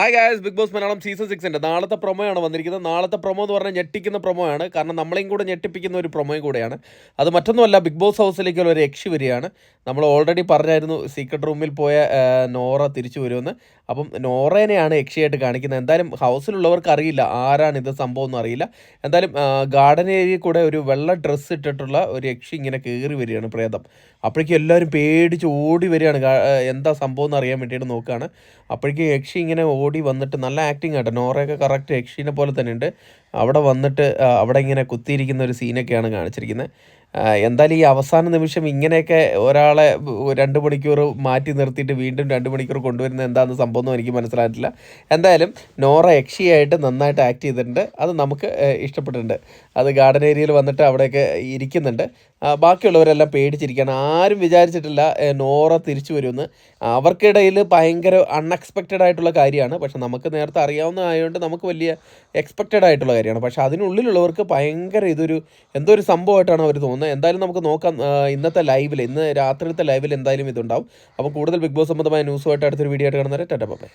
Hi guys big boss Malayalam season സിക്സിന്റെ നാളത്തെ പ്രൊമോയാണ് വന്നിരിക്കുന്നത്. നാളത്തെ പ്രൊമോ എന്ന് പറഞ്ഞാൽ ഞെട്ടിക്കുന്ന പ്രൊമോയാണ് കാരണം നമ്മളെയും കൂടെ ഞെട്ടിപ്പിക്കുന്ന ഒരു പ്രൊമോയും കൂടെയാണ്. അത് മറ്റൊന്നുമല്ല ബിഗ് ബോസ് ഹൗസിലേക്കുള്ള ഒരു യക്ഷി വരികയാണ്. നമ്മൾ ഓൾറെഡി പറഞ്ഞായിരുന്നു സീക്രട്ട് റൂമിൽ പോയ നോറ തിരിച്ചു വരുമെന്ന്. അപ്പം നോറേനെയാണ് യക്ഷിയായിട്ട് കാണിക്കുന്നത്. എന്തായാലും ഹൗസിലുള്ളവർക്ക് അറിയില്ല ആരാണ് ഇത് സംഭവം എന്ന് അറിയില്ല. എന്തായാലും ഗാർഡൻ ഏരിയയിൽ കൂടെ ഒരു വെള്ള ഡ്രസ്സ് ഇട്ടിട്ടുള്ള ഒരു യക്ഷി ഇങ്ങനെ കയറി വരികയാണ് പ്രേതം. അപ്പോഴേക്കും എല്ലാവരും പേടിച്ച് ഓടി വരികയാണ്. എന്താ സംഭവം എന്ന് അറിയാൻ വേണ്ടിയിട്ട് നോക്കുകയാണ്. അപ്പോഴേക്കും യക്ഷി ഇങ്ങനെ ഓടി വന്നിട്ട് നല്ല ആക്ടിങ് ആട്ടോ. നോറയൊക്കെ കറക്റ്റ് യക്ഷീനെ പോലെ തന്നെ ഉണ്ട് അവിടെ വന്നിട്ട് അവിടെ ഇങ്ങനെ കുത്തിയിരിക്കുന്ന ഒരു സീനൊക്കെയാണ് കാണിച്ചിരിക്കുന്നത്. എന്തായാലും ഈ അവസാന നിമിഷം ഇങ്ങനെയൊക്കെ ഒരാളെ രണ്ട് മണിക്കൂർ മാറ്റി നിർത്തിയിട്ട് വീണ്ടും രണ്ട് മണിക്കൂർ കൊണ്ടുവരുന്നത് എന്താണെന്ന് സംഭവം ഒന്നും എനിക്ക് മനസ്സിലായിട്ടില്ല. എന്തായാലും നോറ യക്ഷിയായിട്ട് നന്നായിട്ട് ആക്ട് ചെയ്തിട്ടുണ്ട്. അത് നമുക്ക് ഇഷ്ടപ്പെട്ടിട്ടുണ്ട്. അത് ഗാർഡൻ ഏരിയയിൽ വന്നിട്ട് അവിടെയൊക്കെ ഇരിക്കുന്നുണ്ട്. ബാക്കിയുള്ളവരെല്ലാം പേടിച്ചിരിക്കുകയാണ്. ആരും വിചാരിച്ചിട്ടില്ല നോറ തിരിച്ചു വരുമെന്ന്. അവർക്കിടയിൽ ഭയങ്കര അൺഎക്സ്പെക്റ്റഡ് ആയിട്ടുള്ള കാര്യമാണ്. പക്ഷെ നമുക്ക് നേരത്തെ അറിയാവുന്ന ആയതുകൊണ്ട് നമുക്ക് വലിയ എക്സ്പെക്റ്റഡ് ആയിട്ടുള്ള കാര്യമാണ്. പക്ഷേ അതിനുള്ളിലുള്ളവർക്ക് ഭയങ്കര ഇതൊരു എന്തോ ഒരു സംഭവമായിട്ടാണ് അവർ തോന്നുന്നത്. എന്തായാലും നമുക്ക് നോക്കാം ഇന്നത്തെ ലൈവിൽ ഇന്ന് രാത്രിയിലത്തെ ലൈവിൽ എന്തായാലും ഇതുണ്ടാവും. അപ്പോൾ കൂടുതൽ ബിഗ് ബോസ് സംബന്ധമായ ന്യൂസുമായിട്ട് അടുത്തൊരു വീഡിയോ ആയിട്ട് കാണുന്നവരെ ടാറ്റ ബൈ.